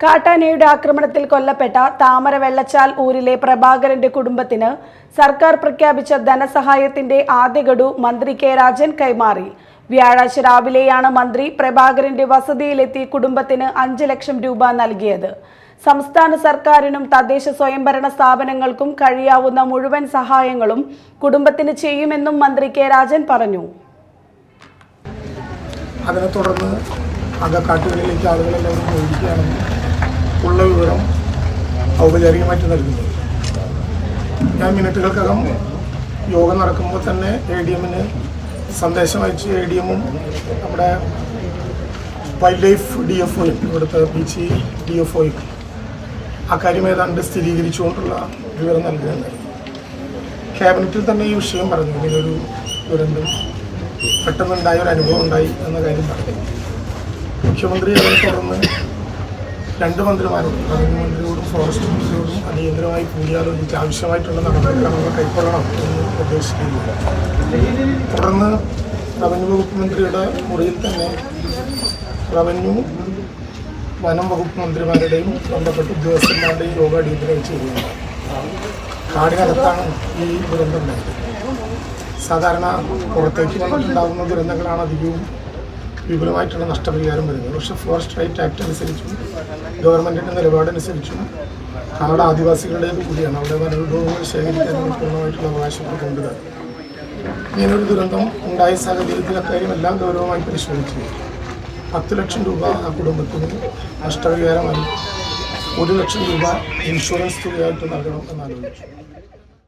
കാട്ടാനയുടെ ആക്രമണത്തിൽ കൊല്ലപ്പെട്ട താമര വെള്ളച്ചാൽ ഊരിലെ പ്രഭാകരന്റെ കുടുംബത്തിന് സർക്കാർ പ്രഖ്യാപിച്ച ധനസഹായത്തിന്റെ ആദ്യ ഗഡു മന്ത്രി കെ രാജൻ കൈമാറി. വ്യാഴാഴ്ച രാവിലെയാണ് മന്ത്രി പ്രഭാകരന്റെ വസതിയിലെത്തി കുടുംബത്തിന് അഞ്ച് ലക്ഷം രൂപ നൽകിയത്. സംസ്ഥാന സർക്കാരിനും തദ്ദേശ സ്വയംഭരണ സ്ഥാപനങ്ങൾക്കും കഴിയാവുന്ന മുഴുവൻ സഹായങ്ങളും കുടുംബത്തിന് ചെയ്യുമെന്നും മന്ത്രി കെ രാജൻ പറഞ്ഞു. അതിനെ തുടർന്ന് അകക്കാട്ടുകളിലേക്ക് ആളുകളെല്ലാവരും പോയിരിക്കുകയാണെന്ന് ഉള്ള വിവരം ഔപചാരികമായിട്ട് നൽകുന്നത് ഞാൻ മിനിറ്റുകൾക്കകം യോഗം നടക്കുമ്പോൾ തന്നെ എ ഡി എമ്മിന് സന്ദേശം അയച്ച് എ ഡി എമ്മും നമ്മുടെ വൈൽഡ് ലൈഫ് ഡി എഫ് ഒയും ഇവിടുത്തെ ബീച്ച് ഡി എഫ് ഒയും അക്കാര്യം ഏതാണ്ട് സ്ഥിരീകരിച്ചുകൊണ്ടുള്ള വിവരം നൽകുകയുണ്ടായി ക്യാബിനറ്റിൽ തന്നെ ഈ വിഷയം പറഞ്ഞു. ഇങ്ങനൊരു ദുരന്തം പെട്ടെന്നുണ്ടായ ഒരു അനുഭവം ഉണ്ടായി എന്ന കാര്യം പറഞ്ഞു. മുഖ്യമന്ത്രി അതിനെ തുടർന്ന് രണ്ട് മന്ത്രിമാരോടും റവന്യൂ മന്ത്രിയോടും ഫോറസ്റ്റ് മന്ത്രിയോടും അടിയന്തരമായി കൂടിയാലോചിച്ച് ആവശ്യമായിട്ടുള്ള നടപടിക്രമങ്ങൾ കൈക്കൊള്ളണം എന്ന് നിർദ്ദേശിക്കുന്നു തുടർന്ന് റവന്യൂ വകുപ്പ് മന്ത്രിയുടെ മുറിയിൽ തന്നെ റവന്യൂ വനം വകുപ്പ് മന്ത്രിമാരുടെയും ബന്ധപ്പെട്ട ഉദ്യോഗസ്ഥന്മാരുടെയും യോഗ അടിയന്തരമായി ചെയ്യുകയുണ്ടായി കാടിനകത്താണ് ഈ ദുരന്തം സാധാരണ പുറത്തേക്ക് വന്നിട്ടുണ്ടാകുന്ന ദുരന്തങ്ങളാണ് അധികവും വിപുലമായിട്ടുള്ള നഷ്ടപരിഹാരം വരുന്നത് പക്ഷേ ഫോറസ്റ്റ് റൈറ്റ് ആക്ട് അനുസരിച്ചും ഗവൺമെന്റിന്റെ നിലപാടനുസരിച്ചും അവിടെ ആദിവാസികളുടേത് കൂടിയാണ്. അവിടെ വനവിഭവങ്ങൾ ശേഖരിക്കാനുള്ള പൂർണമായിട്ടുള്ള അവകാശങ്ങൾ കൊണ്ടത്. ഇങ്ങനൊരു ദുരന്തം ഉണ്ടായ സാഹചര്യത്തിൽ അക്കാര്യം എല്ലാം ഗൗരവമായി പരിശോധിച്ചു. പത്ത് ലക്ഷം രൂപ ആ കുടുംബത്തിന് നഷ്ടപരിഹാരമായി ഒരു ലക്ഷം രൂപ ഇൻഷുറൻസ് തുകയായിട്ട് നൽകണം എന്നാലോചിച്ചു.